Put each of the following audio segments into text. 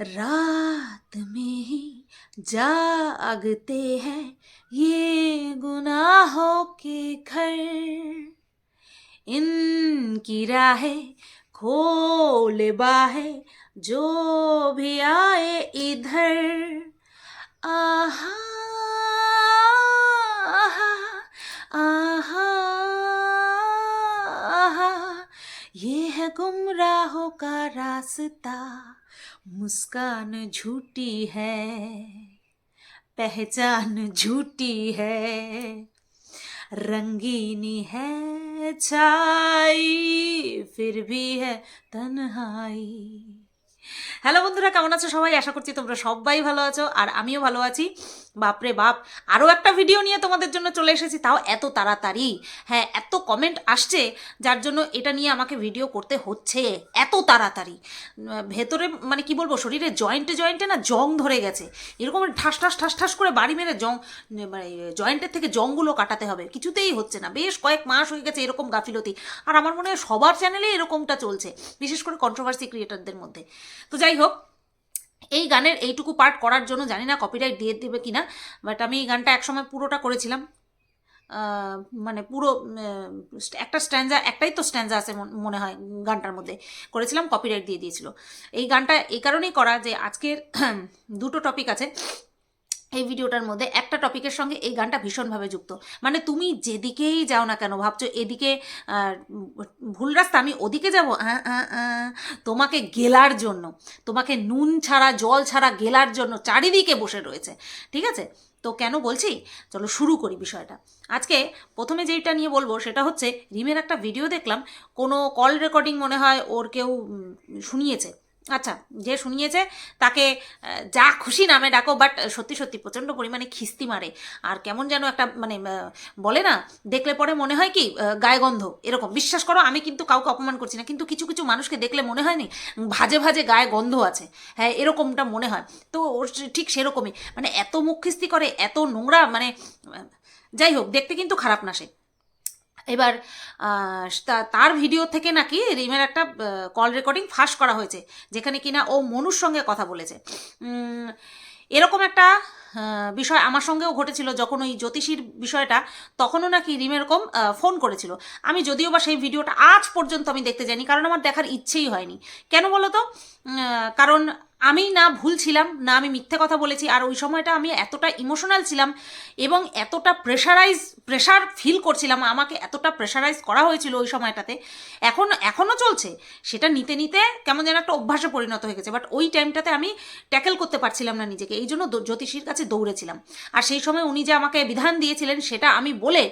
रात में ही जागते हैं ये गुनाहों के घर। इनकी राहें खोल बाहे जो भी आए इधर। आहा आहा आहा आहा ये है गुमराहों का रास्ता, मुस्कान झूठी है, पहचान झूठी है, रंगीनी है छाई, फिर भी है तन्हाई। হ্যালো বন্ধুরা, কেমন আছো সবাই? আশা করছি তোমরা সবাই ভালো আছো, আর আমিও ভালো আছি। বাপরে বাপ, আরও একটা ভিডিও নিয়ে তোমাদের জন্য চলে এসেছি, তাও এত তাড়াতাড়ি। হ্যাঁ এত কমেন্ট আসছে, যার জন্য এটা নিয়ে আমাকে ভিডিও করতে হচ্ছে। এত তাড়াতাড়ি। ভেতরে মানে কি বলব, শরীরে জয়েন্টে জয়েন্টে না জং ধরে গেছে। এরকম ঠাস ঠাস ঠাস ঠাস করে বাড়ি মেরে জং মানে জয়েন্টের থেকে জংগুলো কাটাতে হবে। কিছুতেই হচ্ছে না। বেশ কয়েক মাস হয়ে গেছে এরকম গাফিলতি, আর আমার মনে হয় সবার চ্যানেলে এরকমটা চলছে, বিশেষ করে কন্ট্রোভার্সি ক্রিয়েটারদের মধ্যে। তো যাই হোক, এই গানের এইটুকু পার্ট করার জন্য জানি না কপিরাইট দিয়ে দেবে কি না বাট আমি এই গানটা একসময় পুরোটা করেছিলাম। মানে পুরো একটা স্ট্যান্ডা একটাই তো স্ট্যান্ডা আছে মন- হয় গানটার মধ্যে। করেছিলাম কপিরাইট দিয়ে দিয়েছিল। এই গানটা এই কারণেই করা যে আজকের দুটো টপিক আছে। এই ভিডিওটার মধ্যে একটা টপিকের সঙ্গে এই গানটা ভীষণভাবে যুক্ত। মানে তুমি যেদিকেই যাও না কেন, ভাবছ এদিকে ভুল রাস্তা, আমি ওদিকে যাব? তোমাকে গেলার জন্য, তোমাকে নুন ছাড়া, জল ছাড়া গেলার জন্য চারিদিকে বসে রয়েছে। ঠিক আছে? তো কেন বলছি? চলো শুরু করি বিষয়টা। আজকে প্রথমে যেইটা নিয়ে বলব সেটা হচ্ছে, রিমের একটা ভিডিও দেখলাম, কোনো কল রেকর্ডিং মনে হয় ওর কেউ শুনিয়েছে। আচ্ছা যে শুনিয়েছে তাকে যা খুশি নামে ডাকো বাট সত্যি সত্যি প্রচণ্ড পরিমাণে খিস্তি মারে। আর কেমন যেন একটা মানে বলে না, দেখলে পরে মনে হয় কি গায়ে গন্ধ, এরকম। বিশ্বাস করো, আমি কিন্তু কাউকে অপমান করছি না, কিন্তু কিছু কিছু মানুষকে দেখলে মনে হয়নি ভাজে ভাজে গায়ে গন্ধ আছে। হ্যাঁ এরকমটা মনে হয়। তো ওর ঠিক সেরকমই। মানে এত মুখ খিস্তি করে, এত নোংরা মানে যাই হোক, দেখতে কিন্তু খারাপ না সে। এবার তার ভিডিও থেকে নাকি রিমের একটা কল রেকর্ডিং ফাঁস করা হয়েছে, যেখানে কিনা ও মনুর সঙ্গে কথা বলেছে। এরকম একটা বিষয় আমার সঙ্গেও ঘটেছিল যখন ওই জ্যোতিষীর বিষয়টা, তখনও নাকি রিম এরকম ফোন করেছিল। আমি যদিও বা সেই ভিডিওটা আজ পর্যন্ত আমি দেখতে যাইনি, কারণ আমার দেখার ইচ্ছেই হয়নি। কেন বলো তো কারণ আমি না ভুল ছিলাম, না আমি মিথ্যে কথা বলেছি, আর ওই সময়টা আমি এতটা ইমোশনাল ছিলাম এবং এতটা প্রেশারাইজ প্রেশার ফিল করছিলাম, আমাকে এতটা প্রেশারাইজ করা হয়েছিল ওই সময়টাতে, এখন এখনও চলছে। সেটা নিতে নিতে কেমন যেন একটা অভ্যাসে পরিণত হয়ে গেছে বাট ওই টাইমটাতে আমি ট্যাকেল করতে পারছিলাম না নিজেকে, এই জন্য জ্যোতিষীর কাছে দৌড়েছিলাম। আর সেই সময় উনি যে আমাকে বিধান দিয়েছিলেন, সেটা আমি বলে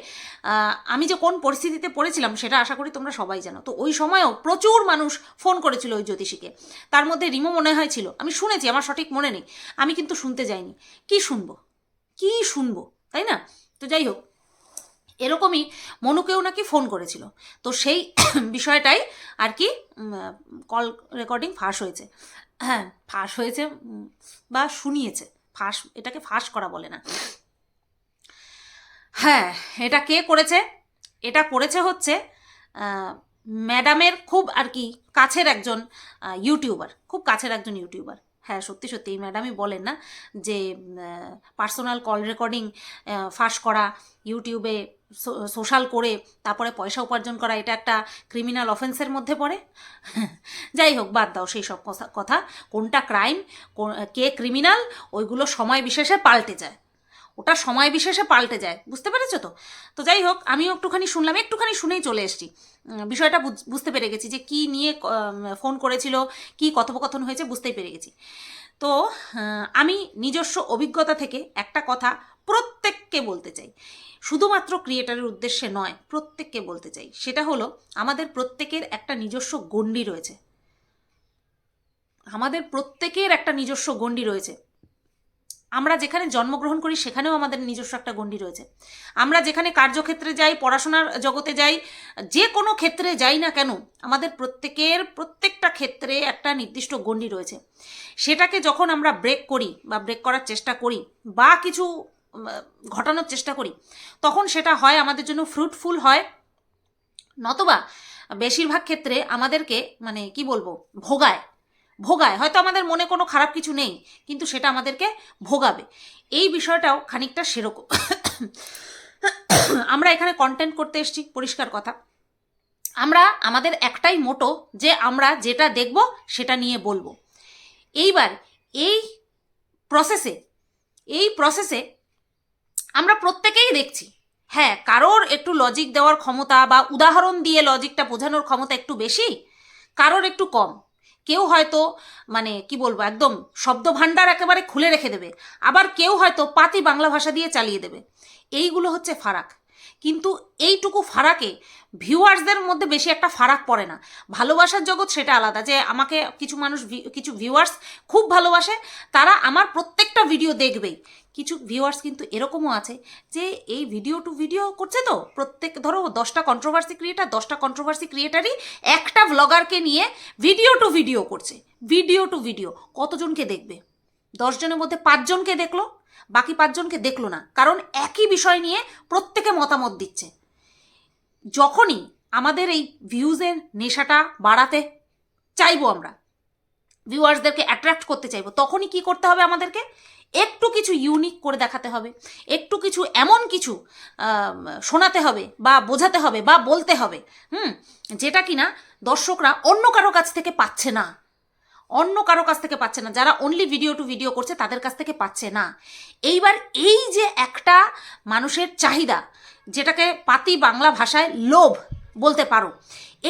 আমি যে কোন পরিস্থিতিতে পড়েছিলাম, সেটা আশা করি তোমরা সবাই জানো। তো ওই সময়ও প্রচুর মানুষ ফোন করেছিল ওই জ্যোতিষীকে। তার মধ্যে রিমো মনে হয় ছিল আমি শুনেছি, আমার সঠিক মনে নেই। আমি কিন্তু শুনতে যাইনি। কি শুনব? কি শুনব? তাই না? তো যাই হোক, এরকমই মনুকেও নাকি ফোন করেছিল। তো সেই বিষয়টাই আর কি কল রেকর্ডিং ফাঁস হয়েছে। হ্যাঁ ফাঁস হয়েছে বা শুনিয়েছে। ফাঁস, এটাকে ফাঁস করা বলে না। হ্যাঁ এটা কে করেছে? এটা করেছে হচ্ছে ম্যাডামের খুব আর কি কাছের একজন ইউটিউবার খুব কাছের একজন ইউটিউবার হ্যাঁ সত্যি সত্যি, এই ম্যাডামই বলেন না যে পার্সোনাল কল রেকর্ডিং ফাঁস করা ইউটিউবে সোশ্যাল করে, তারপরে পয়সা উপার্জন করা, এটা একটা ক্রিমিনাল অফেন্সের মধ্যে পড়ে। যাই হোক, বাদ দাও সেই সব কথা- কোনটা ক্রাইম কে ক্রিমিনাল ওইগুলো সময় বিশেষে পাল্টে যায়। ওটা সময় বিশেষে পাল্টে যায়, বুঝতে পেরেছ তো? তো যাই হোক, আমিও একটুখানি শুনলাম, একটুখানি শুনেই চলে এসেছি। বিষয়টা বুঝ- বুঝতে পেরে গেছি যে কি নিয়ে ফোন করেছিল, কি কথোপকথন হয়েছে, বুঝতেই পেরে গেছি। তো আমি নিজস্ব অভিজ্ঞতা থেকে একটা কথা প্রত্যেককে বলতে চাই। শুধুমাত্র ক্রিয়েটারের উদ্দেশ্যে নয়, প্রত্যেককে বলতে চাই। সেটা হলো, আমাদের প্রত্যেকের একটা নিজস্ব গণ্ডি রয়েছে। আমাদের প্রত্যেকের একটা নিজস্ব গণ্ডি রয়েছে। আমরা যেখানে জন্মগ্রহণ করি, সেখানেও আমাদের নিজস্ব একটা গণ্ডি রয়েছে। আমরা যেখানে কার্যক্ষেত্রে যাই, পড়াশোনার জগতে যাই, যে কোনো ক্ষেত্রে যাই না কেন, আমাদের প্রত্যেকের প্রত্যেকটা ক্ষেত্রে একটা নির্দিষ্ট গণ্ডি রয়েছে। সেটাকে যখন আমরা ব্রেক করি বা ব্রেক করার চেষ্টা করি বা কিছু ঘটানোর চেষ্টা করি, তখন সেটা হয় আমাদের জন্য ফ্রুটফুল হয়। নতবা, বেশিরভাগ ক্ষেত্রে আমাদেরকে মানে কি বলব, ভোগায়। ভোগায়। হয়তো আমাদের মনে কোনো খারাপ কিছু নেই, কিন্তু সেটা আমাদেরকে ভোগাবে। এই বিষয়টাও খানিকটা সেরকম। আমরা এখানে কন্টেন্ট করতে এসেছি, পরিষ্কার কথা। আমরা, আমাদের একটাই মোটো যে আমরা যেটা দেখব, সেটা নিয়ে বলব। এইবার এই প্রসেসে এই প্রসেসে আমরা প্রত্যেকেই দেখছি হ্যাঁ কারোর একটু লজিক দেওয়ার ক্ষমতা বা উদাহরণ দিয়ে লজিকটা বোঝানোর ক্ষমতা একটু বেশি, কারোর একটু কম। কেউ হয়তো মানে কি বলব, একদম শব্দ ভাণ্ডার একেবারে খুলে রেখে দেবে। আবার কেউ হয়তো পাতি বাংলা ভাষা দিয়ে চালিয়ে দেবে। এইগুলো হচ্ছে ফারাক। কিন্তু এইটুকু ফারাকে ভিউয়ার্সদের মধ্যে বেশি একটা ফারাক পড়ে না। ভালোবাসার জগৎ সেটা আলাদা, যে আমাকে কিছু মানুষ কিছু ভিউয়ার্স খুব ভালোবাসে, তারা আমার প্রত্যেকটা ভিডিও দেখবেই। কিছু ভিউয়ার্স কিন্তু এরকমও আছে, যে এই ভিডিও টু ভিডিও করছে তো, প্রত্যেক, ধরো দশটা কন্ট্রোভার্সি ক্রিয়েটার দশটা কন্ট্রোভার্সি ক্রিয়েটারই একটা ব্লগারকে নিয়ে ভিডিও টু ভিডিও করছে। ভিডিও টু ভিডিও কতজনকে দেখবে? দশজনের মধ্যে পাঁচজনকে দেখল বাকি পাঁচজনকে দেখল না, কারণ একই বিষয় নিয়ে প্রত্যেকে মতামত দিচ্ছে। যখনই আমাদের এই ভিউজের নেশাটা বাড়াতে চাইব আমরা, ভিউয়ার্সদেরকে অ্যাট্রাক্ট করতে চাইব, তখনই কি করতে হবে আমাদেরকে? একটু কিছু ইউনিক করে দেখাতে হবে, একটু কিছু এমন কিছু শোনাতে হবে বা বোঝাতে হবে বা বলতে হবে, হুম, যেটা কিনা দর্শকরা অন্য কারও কাছ থেকে পাচ্ছে না। অন্য কারও কাছ থেকে পাচ্ছে না। যারা অনলি ভিডিও টু ভিডিও করছে, তাদের কাছ থেকে পাচ্ছে না। এইবার এই যে একটা মানুষের চাহিদা, যেটাকে পাতি বাংলা ভাষায় লোভ বলতে পারো,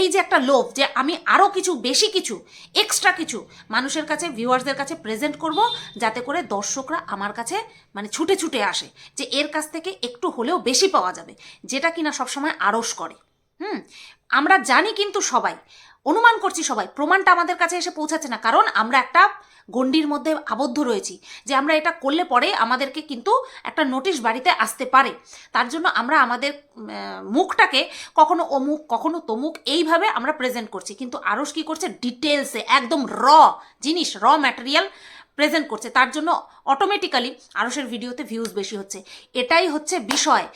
এই যে একটা লোভ যে আমি আরও কিছু, বেশি কিছু এক্সট্রা কিছু মানুষের কাছে ভিউয়ার্সদের কাছে প্রেজেন্ট করব, যাতে করে দর্শকরা আমার কাছে মানে ছুটে ছুটে আসে যে এর কাছ থেকে একটু হলেও বেশি পাওয়া যাবে, যেটা কিনা সবসময় আড়স করে। হুম? আমরা জানি কিন্তু সবাই অনুমান করছি সবাই, প্রমাণটা আমাদের কাছে এসে পৌঁছাচ্ছে না। কারণ আমরা একটা গণ্ডির মধ্যে আবদ্ধ রয়েছি যে আমরা এটা করলে পরে আমাদেরকে কিন্তু একটা নোটিশ বাড়িতে আসতে পারে। তার জন্য আমরা আমাদের মুখটাকে কখনো অমুক, কখনো তমুক এইভাবে আমরা প্রেজেন্ট করছি। কিন্তু আরস কি করছে? ডিটেলসে একদম র জিনিস র ম্যাটেরিয়াল প্রেজেন্ট করছে। তার জন্য অটোমেটিক্যালি আরসের ভিডিওতে ভিউজ বেশি হচ্ছে। এটাই হচ্ছে বিষয়।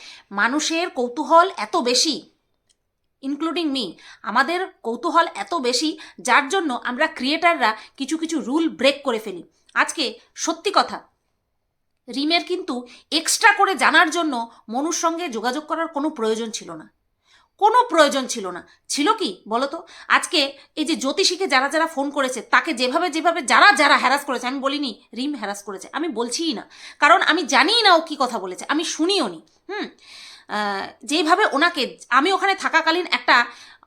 মানুষের কৌতূহল এত বেশি ইনক্লুডিং মি আমাদের কৌতূহল এত বেশি, যার জন্য আমরা ক্রিয়েটাররা কিছু কিছু রুল ব্রেক করে ফেলি। আজকে সত্যি কথা, রিমের কিন্তু এক্সট্রা করে জানার জন্য মনুর সঙ্গে যোগাযোগ করার কোনো প্রয়োজন ছিল না। কোনো প্রয়োজন ছিল না। ছিল কি বলো তো আজকে এই যে জ্যোতিষীকে যারা যারা ফোন করেছে, তাকে যেভাবে যেভাবে যারা যারা হ্যারাস করেছে, আমি বলিনি, রিম হ্যারাস করেছে, আমি বলছিই না। কারণ আমি জানিই না ও কী কথা বলেছে, আমি শুনিও নি। হুম? যেভাবে ওনাকে আমি ওখানে থাকাকালীন একটা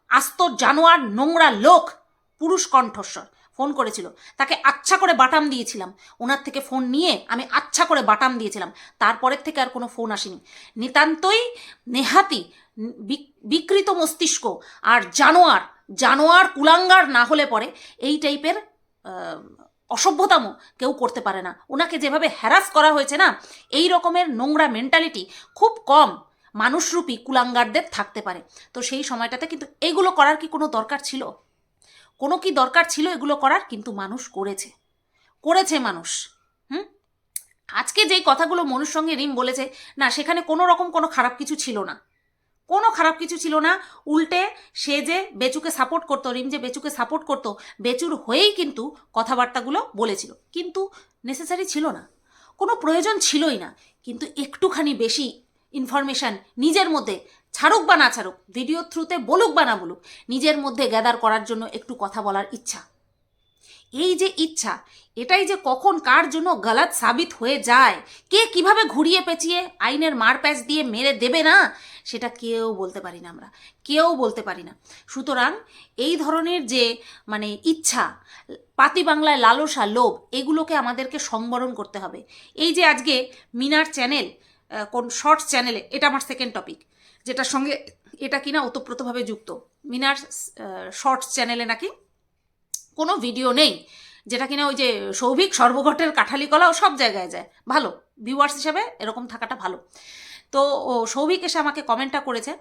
আস্ত জানোয়ার নোংরা লোক পুরুষ কণ্ঠস্বর ফোন করেছিল। তাকে আচ্ছা করে বাটাম দিয়েছিলাম। ওনার থেকে ফোন নিয়ে আমি আচ্ছা করে বাটাম দিয়েছিলাম। তারপরের থেকে আর কোনো ফোন আসেনি। নিতান্তই নেহাতি বিক- বিকৃত মস্তিষ্ক আর জানোয়ার জানোয়ার কুলাঙ্গার না হলে পরে এই টাইপের আহ, অসভ্যতামো কেউ করতে পারে না। ওনাকে যেভাবে হ্যারাস করা হয়েছে না এই রকমের নোংরা মেন্টালিটি খুব কম। মানুষরূপী কুলাঙ্গারদের থাকতে পারে। তো সেই সময়টাতে কিন্তু এগুলো করার কি কোনো দরকার ছিল? কোনো কি দরকার ছিল এগুলো করার? কিন্তু মানুষ করেছে। করেছে মানুষ। হুম? আজকে যেই কথাগুলো মনুর সঙ্গে রিম বলেছে, না, সেখানে কোনো রকম কোনো খারাপ কিছু ছিল না। কোনো খারাপ কিছু ছিল না। উল্টে সে যে বেচুকে সাপোর্ট করতো, রিম যে বেচুকে সাপোর্ট করতো, বেচুর হয়েই কিন্তু কথাবার্তাগুলো বলেছিল। কিন্তু নেসেসারি ছিল না। কোনো প্রয়োজন ছিলই না। কিন্তু একটুখানি বেশি ইনফরমেশান নিজের মধ্যে, ছাড়ুক বা না ছাড়ুক ভিডিও থ্রুতে বলুক বা না বলুক, নিজের মধ্যে গ্যাদার করার জন্য একটু কথা বলার ইচ্ছা। এই যে ইচ্ছা, এটাই যে কখন কার জন্য গালাত সাবিত হয়ে যায়, কে কীভাবে ঘুরিয়ে পেঁচিয়ে আইনের মারপ্যাচ দিয়ে মেরে দেবে না, সেটা কেউ বলতে পারি না আমরা, কেউ বলতে পারি না। সুতরাং এই ধরনের যে মানে ইচ্ছা পাতি বাংলায় লালসা লোভ, এগুলোকে আমাদেরকে সংবরণ করতে হবে। এই যে আজকে মিনার চ্যানেল কোন শর্টস চ্যানেলে, এটা আমার সেকেন্ড টপিক যেটার সঙ্গে এটা কিনা ওতপ্রোতভাবে যুক্ত। মিনার শর্টস চ্যানেলে নাকি কোনো ভিডিও নেই, যেটা কিনা ওই যে সৌভিক সর্বঘটের কাঠালি কলাও সব জায়গায় যায়। ভালো ভিউয়ার্স হিসাবে এরকম থাকাটা ভালো। তো সৌভিক এসে আমাকে কমেন্টটা করেছে।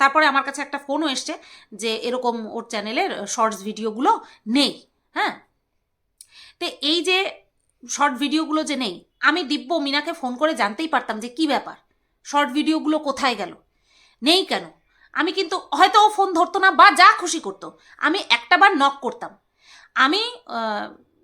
তারপরে আমার কাছে একটা ফোনও এসছে যে এরকম ওর চ্যানেলের শর্টস ভিডিওগুলো নেই হ্যাঁ? তো এই যে শর্ট ভিডিওগুলো যে নেই, আমি দিব্য মিনাকে ফোন করে জানতেই পারতাম যে কি ব্যাপার শর্ট ভিডিওগুলো কোথায় গেল। নেই কেন? আমি কিন্তু, হয়তো ও ফোন ধরতো না বা যা খুশি করতো, আমি একটা বার নক করতাম। আমি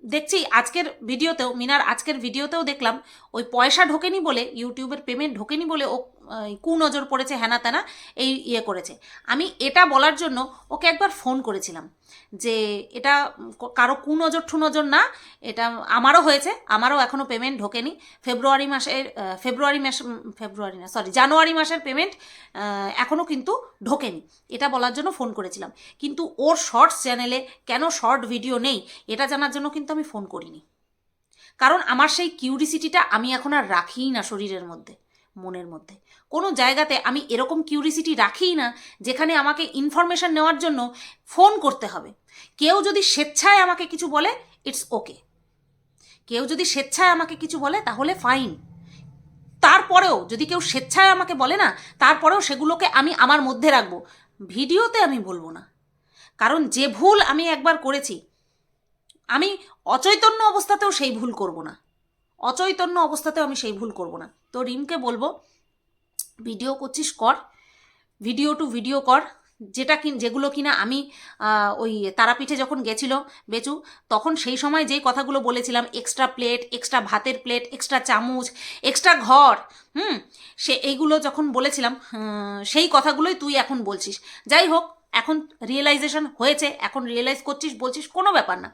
দেখছি আজকের ভিডিওতেও মিনার আজকের ভিডিওতেও দেখলাম, ওই পয়সা ঢোকেনি বলে ইউটিউবের পেমেন্ট ঢোকেনি বলে ও আহ, কু নজর পড়েছে হ্যানা ত্যানা এই ইয়ে করেছে। আমি এটা বলার জন্য ওকে একবার ফোন করেছিলাম যে এটা কারও কু নজর ঠু নজর না এটা আমারও হয়েছে আমারও এখনও পেমেন্ট ঢোকেনি। ফেব্রুয়ারি মাসের ফেব্রুয়ারি মাস ফেব্রুয়ারি না সরি জানুয়ারি মাসের পেমেন্ট এখনও কিন্তু ঢোকেনি। এটা বলার জন্য ফোন করেছিলাম। কিন্তু ওর শর্টস চ্যানেলে কেন শর্ট ভিডিও নেই এটা জানার জন্য কিন্তু আমি ফোন করিনি। কারণ আমার সেই কিউরিসিটিটা আমি এখন আর রাখিই না শরীরের মধ্যে। মনের মধ্যে। কোনো জায়গাতে আমি এরকম কিউরিসিটি রাখিই না, যেখানে আমাকে ইনফরমেশন নেওয়ার জন্য ফোন করতে হবে। কেউ যদি স্বেচ্ছায় আমাকে কিছু বলে ইটস ওকে কেউ যদি স্বেচ্ছায় আমাকে কিছু বলে, তাহলে ফাইন তারপরেও, যদি কেউ স্বেচ্ছায় আমাকে বলে না, তারপরেও সেগুলোকে আমি আমার মধ্যে রাখব। ভিডিওতে আমি বলব না। কারণ যে ভুল আমি একবার করেছি, আমি অচৈতন্য অবস্থাতেও সেই ভুল করব না। অচৈতন্য অবস্থাতেও আমি সেই ভুল করব না। তো রিমকে বলব, ভিডিও করছিস, কর। ভিডিও টু ভিডিও কর। যেটা কি যেগুলো কিনা আমি ওই তারাপীঠে যখন গেছিল, বেচু, তখন সেই সময় যেই কথাগুলো বলেছিলাম এক্সট্রা প্লেট এক্সট্রা ভাতের প্লেট এক্সট্রা চামচ এক্সট্রা ঘর, হুম, সে, এইগুলো যখন বলেছিলাম সেই কথাগুলোই তুই এখন বলছিস। যাই হোক, এখন রিয়েলাইজেশন হয়েছে, এখন রিয়েলাইজ করছিস, বলছিস, কোনো ব্যাপার না।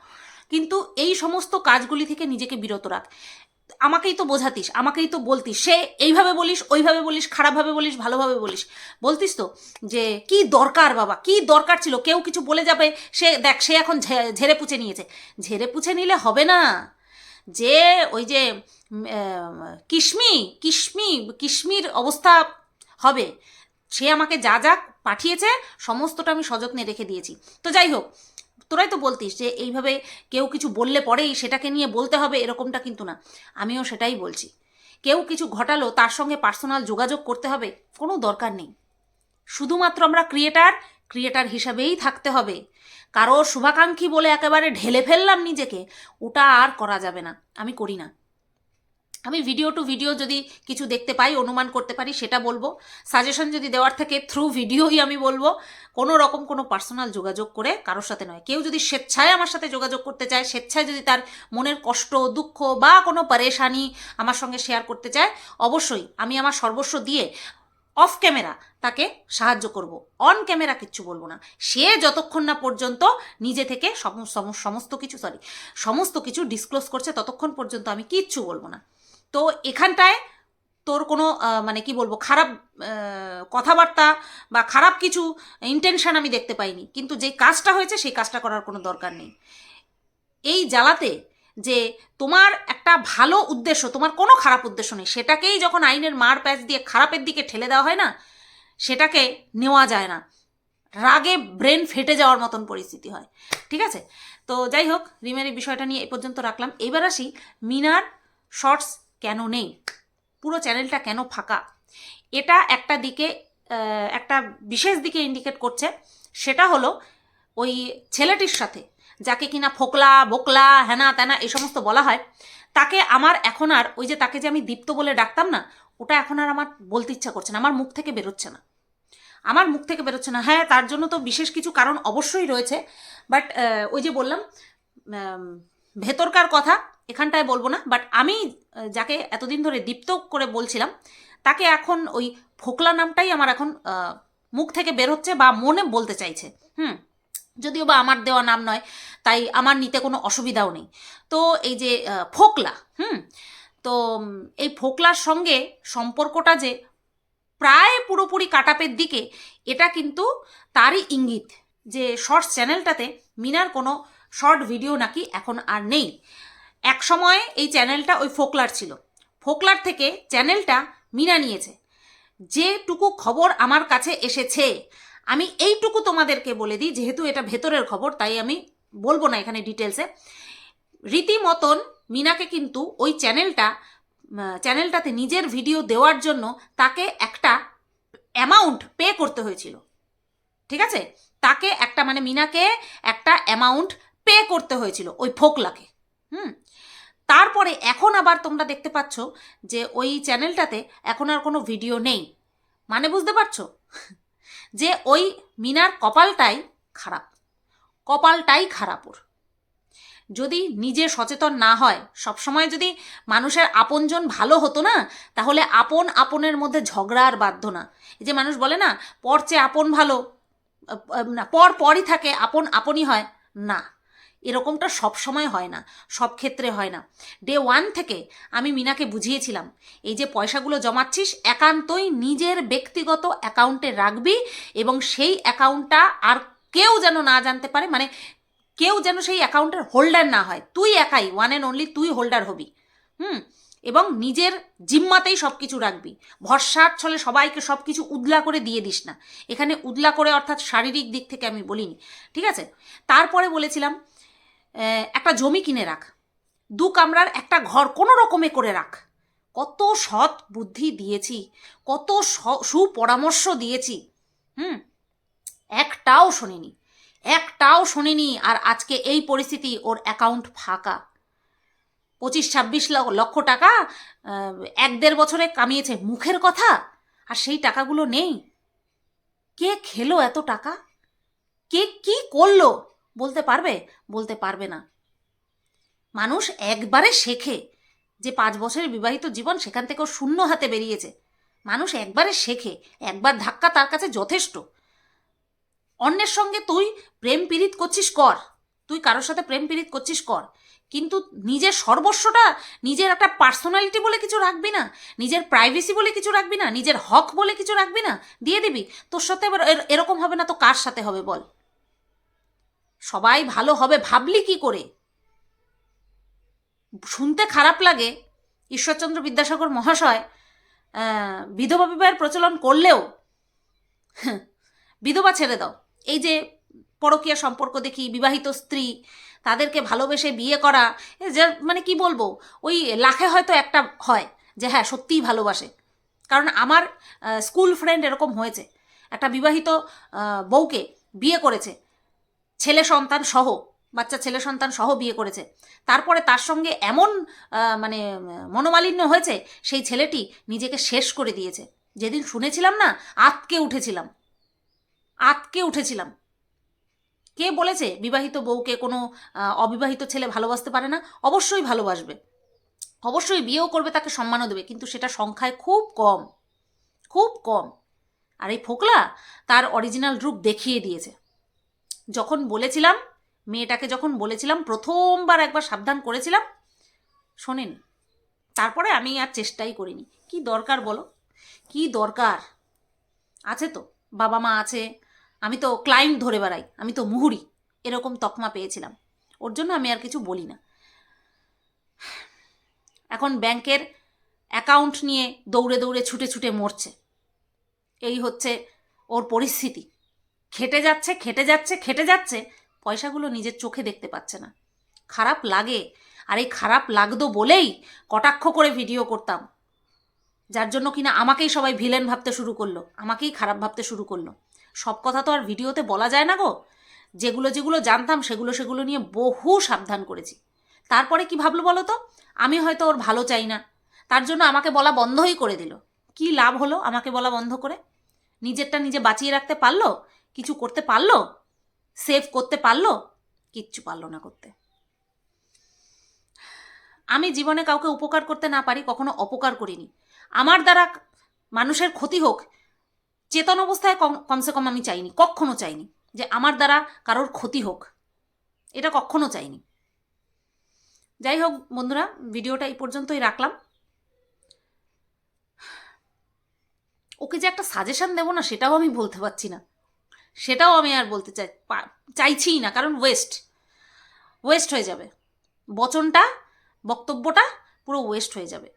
কিন্তু এই সমস্ত কাজগুলি থেকে নিজেকে বিরত রাখ। আমাকেই তো বোঝাতিস, আমাকেই তো বলতিস। সে এইভাবে বলিস, ওইভাবে বলিস, খারাপভাবে বলিস, ভালোভাবে বলিস। বলতিস তো যে, কি দরকার বাবা, কি দরকার ছিল? কেউ কিছু বলে যাবে, সে দেখ, সে এখন ঝেড়ে পুছে নিয়েছে। ঝেড়ে পুছে নিলে হবে না। যে, ওই যে কিশমি কিশমি, কিশমির অবস্থা হবে। সে আমাকে যা যা পাঠিয়েছে, সমস্তটা আমি সযত্নে রেখে দিয়েছি। তো যাই হোক তোরাই তো বলতিস যে এইভাবে কেউ কিছু বললে পরেই সেটাকে নিয়ে বলতে হবে, এরকমটা কিন্তু না। আমিও সেটাই বলছি। কেউ কিছু ঘটালো, তার সঙ্গে পার্সোনাল যোগাযোগ করতে হবে, কোনো দরকার নেই। শুধুমাত্র আমরা ক্রিয়েটার ক্রিয়েটার হিসাবেই থাকতে হবে। কারও শুভাকাঙ্ক্ষী বলে একেবারে ঢেলে ফেললাম নিজেকে, ওটা আর করা যাবে না। আমি করি না। আমি ভিডিও টু ভিডিও যদি কিছু দেখতে পাই, অনুমান করতে পারি, সেটা বলব। সাজেশন যদি দেওয়ার থেকে থ্রু ভিডিওই আমি বলব। কোনো রকম কোনো পার্সোনাল যোগাযোগ করে কারোর সাথে নয়। কেউ যদি স্বেচ্ছায় আমার সাথে যোগাযোগ করতে চায়, স্বেচ্ছায় যদি তার মনের কষ্ট, দুঃখ বা কোনো পরেশানি আমার সঙ্গে শেয়ার করতে চায়, অবশ্যই আমি আমার সর্বস্ব দিয়ে অফ ক্যামেরা তাকে সাহায্য করব। অন ক্যামেরা কিচ্ছু বলব না। সে যতক্ষণ না পর্যন্ত নিজে থেকে সম- সম- সমস্ত কিছু সরি সমস্ত কিছু ডিসক্লোজ করছে, ততক্ষণ পর্যন্ত আমি কিচ্ছু বলব না। তো এখানটায় তোর কোনো মানে কি বলব, খারাপ কথাবার্তা বা খারাপ কিছু ইন্টেনশন আমি দেখতে পাইনি। কিন্তু যে কাজটা হয়েছে, সেই কাজটা করার কোনো দরকার নেই। এই জ্বালাতে যে তোমার একটা ভালো উদ্দেশ্য, তোমার কোনো খারাপ উদ্দেশ্য নেই, সেটাকেই যখন আইনের মার প্যাচ দিয়ে খারাপের দিকে ঠেলে দেওয়া হয় না, সেটাকে নেওয়া যায় না। রাগে ব্রেন ফেটে যাওয়ার মতন পরিস্থিতি হয়। ঠিক আছে? তো যাই হোক, রিমের বিষয়টা নিয়ে এ পর্যন্ত রাখলাম। এবার আসি মিনার শর্টস কেন নেই? পুরো চ্যানেলটা কেন ফাঁকা? এটা একটা দিকে একটা বিশেষ দিকে ইন্ডিকেট করছে। সেটা হলো ওই ছেলেটির সাথে, যাকে কিনা ফোকলা, বোকলা হ্যানা ত্যানা এই সমস্ত বলা হয়, তাকে আমার এখন আর ওই যে তাকে যে আমি দীপ্ত বলে ডাকতাম না, ওটা এখন আর আমার বলতে ইচ্ছা করছে না, আমার মুখ থেকে বেরোচ্ছে না। আমার মুখ থেকে বেরোচ্ছে না। হ্যাঁ তার জন্য তো বিশেষ কিছু কারণ অবশ্যই রয়েছে, বাট ওই যে বললাম ভেতরকার কথা এখানটায় বলব না বাট আমি যাকে এতদিন ধরে দীপ্ত করে বলছিলাম, তাকে এখন ওই ফোকলা নামটাই আমার এখন মুখ থেকে বের হচ্ছে বা মনে বলতে চাইছে। হুম, যদিও বা আমার দেওয়া নাম নয়, তাই আমার নিতে কোনো অসুবিধাও নেই। তো এই যে ফোকলা, হুম, তো এই ফোকলার সঙ্গে সম্পর্কটা যে প্রায় পুরোপুরি কাটাপের দিকে, এটা কিন্তু তারই ইঙ্গিত যে শর্টস চ্যানেলটাতে মিনার কোনো শর্ট ভিডিও নাকি এখন আর নেই। এক সময় এই চ্যানেলটা ওই ফোকলার ছিল। ফোকলার থেকে চ্যানেলটা মিনা নিয়েছে। যেটুকু খবর আমার কাছে এসেছে, আমি এইটুকু তোমাদেরকে বলে দিই, যেহেতু এটা ভেতরের খবর, তাই আমি বলব না এখানে ডিটেলসে রীতিমতন মিনাকে কিন্তু ওই চ্যানেলটা চ্যানেলটাতে নিজের ভিডিও দেওয়ার জন্য তাকে একটা অ্যামাউন্ট পে করতে হয়েছিল। ঠিক আছে? তাকে একটা মানে মিনাকে একটা অ্যামাউন্ট পে করতে হয়েছিল ওই ফোকলাকে। হুম? তারপরে এখন আবার তোমরা দেখতে পাচ্ছ যে ওই চ্যানেলটাতে এখন আর কোনো ভিডিও নেই। মানে বুঝতে পারছ? যে ওই মিনার কপালটাই খারাপ। কপালটাই খারাপ ওর। যদি নিজে সচেতন না হয়, সবসময় যদি মানুষের আপনজন ভালো হতো না, তাহলে আপন আপনের মধ্যে ঝগড়া আর বাধ্য না। এই যে মানুষ বলে না, পর চেয়ে আপন ভালো না, পর পরই থাকে, আপন আপনই হয়। না। এরকমটা সব সময় হয় না, সব ক্ষেত্রে হয় না। ডে ওয়ান থেকে আমি মিনাকে বুঝিয়েছিলাম, এই যে পয়সাগুলো জমাচ্ছিস, একান্তই নিজের ব্যক্তিগত অ্যাকাউন্টে রাখবি এবং সেই অ্যাকাউন্টটা আর কেউ যেন না জানতে পারে মানে কেউ যেন সেই অ্যাকাউন্টের হোল্ডার না হয়। তুই একাই ওয়ান অ্যান্ড অনলি তুই হোল্ডার হবি। হুম? এবং নিজের জিম্মাতেই সব কিছু রাখবি। ভরসার ছলে সবাইকে সব কিছু উদলা করে দিয়ে দিস না। এখানে উদলা করে অর্থাৎ শারীরিক দিক থেকে আমি বলিনি, ঠিক আছে? তারপরে বলেছিলাম একটা জমি কিনে রাখ। দু কামরার একটা ঘর কোনো রকমে করে রাখ। কত সৎ বুদ্ধি দিয়েছি, কত সুপরামর্শ দিয়েছি। হুম? একটাও শোনেনি। একটাও শোনেনি আর আজকে এই পরিস্থিতি ওর অ্যাকাউন্ট ফাঁকা। পঁচিশ, ছাব্বিশ লক্ষ টাকা এক দেড় বছরে কামিয়েছে। মুখের কথা? আর সেই টাকাগুলো নেই। কে খেলো এত টাকা? কে কি করল? বলতে পারবে? বলতে পারবে না। মানুষ একবারে শেখে যে পাঁচ বছরের বিবাহিত জীবন সেখান থেকে ও শূন্য হাতে বেরিয়েছে। মানুষ একবারে শেখে, একবার ধাক্কা তার কাছে যথেষ্ট। অন্যের সঙ্গে তুই প্রেম পীড়িত করছিস কর, তুই কারোর সাথে প্রেম পীড়িত করছিস কর, কিন্তু নিজের সর্বস্বটা, নিজের একটা পার্সোনালিটি বলে কিছু রাখবি না, নিজের প্রাইভেসি বলে কিছু রাখবি না, নিজের হক বলে কিছু রাখবি না, দিয়ে দিবি। তোর সাথে এবার এর- এরকম হবে না তো কার সাথে হবে বল? সবাই ভালো হবে, ভাবলি কি করে? শুনতে খারাপ লাগে। ঈশ্বরচন্দ্র বিদ্যাসাগর মহাশয় বিধবা বিবাহের প্রচলন করলেও, বিধবা ছেড়ে দাও। এই যে পরকীয়া সম্পর্ক দেখি, বিবাহিত স্ত্রী, তাদেরকে ভালোবেসে বিয়ে করা যে মানে কি বলব? ওই লাখে হয়তো একটা হয় যে হ্যাঁ সত্যিই ভালোবাসে। কারণ আমার স্কুল ফ্রেন্ড এরকম হয়েছে। একটা বিবাহিত বউকে বিয়ে করেছে। ছেলে সন্তান সহ, বাচ্চা ছেলে সন্তান সহ বিয়ে করেছে। তারপরে তার সঙ্গে এমন মানে মনোমালিন্য হয়েছে, সেই ছেলেটি নিজেকে শেষ করে দিয়েছে। যেদিন শুনেছিলাম না, আতকে উঠেছিলাম। আতকে উঠেছিলাম। কে বলেছে, বিবাহিত বউকে কোনো অবিবাহিত ছেলে ভালোবাসতে পারে না? অবশ্যই ভালোবাসবে। অবশ্যই বিয়েও করবে, তাকে সম্মানও দেবে, কিন্তু সেটা সংখ্যায় খুব কম। খুব কম। আর এই ফোকলা তার অরিজিনাল রূপ দেখিয়ে দিয়েছে। যখন বলেছিলাম, মেয়েটাকে যখন বলেছিলাম, প্রথমবার একবার সাবধান করেছিলাম, শোনেনি, তারপরে আমি আর চেষ্টাই করিনি। কি দরকার বলো? কি দরকার? আছে তো, বাবা মা আছে, আমি তো ক্লায়েন্ট ধরে বেড়াই, আমি তো মুহুরি, এরকম তকমা পেয়েছিলাম। ওর জন্য আমি আর কিছু বলি না। এখন ব্যাংকের অ্যাকাউন্ট নিয়ে দৌড়ে দৌড়ে ছুটে ছুটে মরছে। এই হচ্ছে ওর পরিস্থিতি। খেটে যাচ্ছে খেটে যাচ্ছে খেটে যাচ্ছে, পয়সাগুলো নিজের চোখে দেখতে পাচ্ছে না। খারাপ লাগে, আর এই খারাপ লাগতো বলেই কটাক্ষ করে ভিডিও করতাম। যার জন্য কিনা আমাকেই সবাই ভিলেন ভাবতে শুরু করল, আমাকেই খারাপ ভাবতে শুরু করল। সব কথা তো আর ভিডিওতে বলা যায় না গো। যেগুলো যেগুলো জানতাম, সেগুলো সেগুলো নিয়ে বহু সাবধান করেছি। তারপরে কি ভাবলো বলো তো? আমি হয়তো ওর ভালো চাই না। তার জন্য আমাকে বলা বন্ধই করে দিল। কি লাভ হলো আমাকে বলা বন্ধ করে? নিজেরটা নিজে বাঁচিয়ে রাখতে পারল? কিছু করতে পারল? সেভ করতে পারল? কিচ্ছু পারল না করতে। আমি জীবনে কাউকে উপকার করতে না পারি, কখনো অপকার করিনি। আমার দ্বারা মানুষের ক্ষতি হোক, চেতন অবস্থায় কম, কমসে কম আমি চাইনি, কখনো চাইনি যে আমার দ্বারা কারোর ক্ষতি হোক। এটা কখনো চাইনি। যাই হোক বন্ধুরা, ভিডিওটা এই পর্যন্তই রাখলাম। ওকে যে একটা সাজেশন দেবো না, সেটাও আমি বলতে পারছি না। সেটাও আমি আর বলতে চাই চাইছিই না, কারণ ওয়েস্ট ওয়েস্ট হয়ে যাবে। বচনটা, বক্তব্যটা পুরো ওয়েস্ট হয়ে যাবে।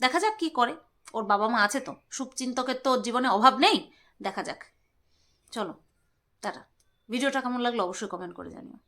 দেখা যাক কি করে। ওর বাবা মা আছে তো। শুভচিন্তকের তো ওর জীবনে অভাব নেই। দেখা যাক। চলো তারা ভিডিওটা কেমন লাগল অবশ্যই কমেন্ট করে জানিও।